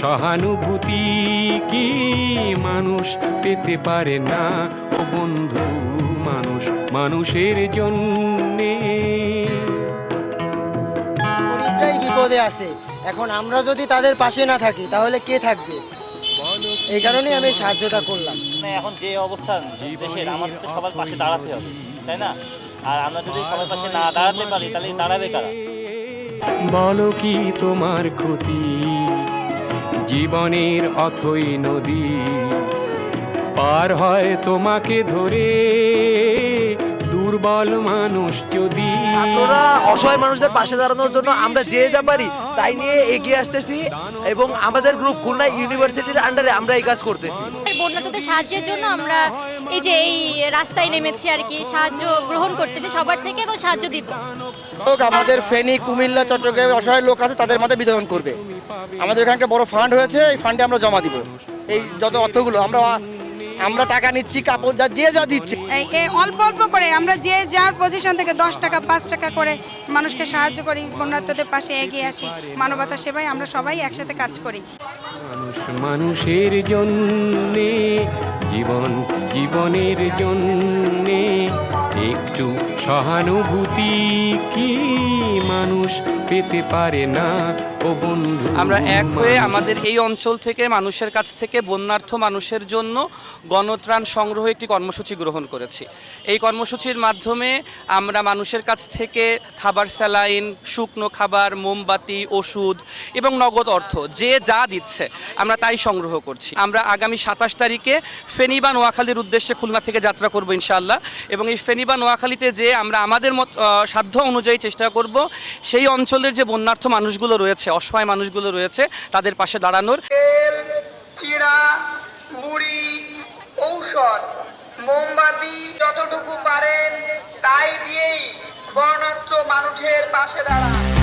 সহানুভূতি কি মানুষ পেতে পারে না? ও বন্ধু মানুষ মানুষের জন্যে। গরিবরাই বিপদে আছে। এখন আমরা যদি তাদের পাশে না থাকি তাহলে কে থাকবে? এই কারণেই আমি সাহায্যটা করলাম। এখন যে অবস্থান দেশের আমাদের তো সবার পাশে দাঁড়াতে হবে তাই না? আর আমরা যদি সবার পাশে না দাঁড়াতে পারি তাহলে দাঁড়াবে কারা? বলো কি তোমার ক্ষতি? জীবনের অথই নদী। পার হয় তোমাকে ধরে দুর্বল মানুষ যদি। ছাত্ররা অসহায় মানুষদের পাশে দাঁড়ানোর জন্য আমরা যে যা পারি তাই নিয়ে এগিয়ে আসতেছি এবং আমাদের গ্রুপ খুলনা ইউনিভার্সিটির আন্ডারে আমরা এই কাজ করতেছি। বন্যাতদের সাহায্যের জন্য আমরা এই যে এই রাস্তায় নেমেছি আর কি সাহায্য গ্রহণ করতেছি সবার থেকে এবং সাহায্য দিব। লোক আমাদের ফেনী কুমিল্লা চট্টগ্রামে অসহায় লোক আছে তাদের মধ্যে বিতরণ করবে। আমাদের এখানকার বড় ফান্ড হয়েছে এই ফান্ডে আমরা জমা দিব। এই যত অর্থগুলো আমরা আমরা টাকা নিচ্ছি কাপড় যা যে যা দিচ্ছে। অল্প অল্প করে আমরা যে যার পজিশন থেকে দশ টাকা পাঁচ টাকা করে মানুষকে সাহায্য করি বন্যার্থদের পাশে এগিয়ে আসি মানবতা সেবায় আমরা সবাই একসাথে কাজ করি। মানুষ মানুষের জন্যে জীবন জীবনের জন্য একটু সহানুভূতি কি মানুষ পেতে পারে না? আমরা এক হয়ে আমাদের এই অঞ্চল থেকে, মানুষের কাছ থেকে, বন্যার্থ মানুষের জন্য গণত্রাণ সংগ্রহ একটি কর্মসূচি গ্রহণ করেছি। এই কর্মসূচির মাধ্যমে আমরা মানুষের কাছ থেকে খাবার স্যালাইন, শুকনো খাবার, মোমবাতি, ওষুধ এবং নগদ অর্থ, যে যা দিচ্ছে, আমরা তাই সংগ্রহ করছি। আমরা আগামী সাতাশ তারিখে ফেনী বা নোয়াখালীর উদ্দেশ্যে খুলনা থেকে যাত্রা করব ইনশাআল্লাহ এবং এই ফেনী বা নোয়াখালীতে যে আমরা আমাদের মত সাধ্য অনুযায়ী চেষ্টা করব, সেই অঞ্চলের যে বন্যার্থ মানুষগুলো রয়েছে অসহায় মানুষগুলো রয়েছে, তাদের পাশে দাঁড়ানোর। মুড়ি, ঔষধ, মোমবাতি যতটুকু পারেন, তাই দিয়েই বর্ণাঢ্য মানুষের পাশে দাঁড়ান।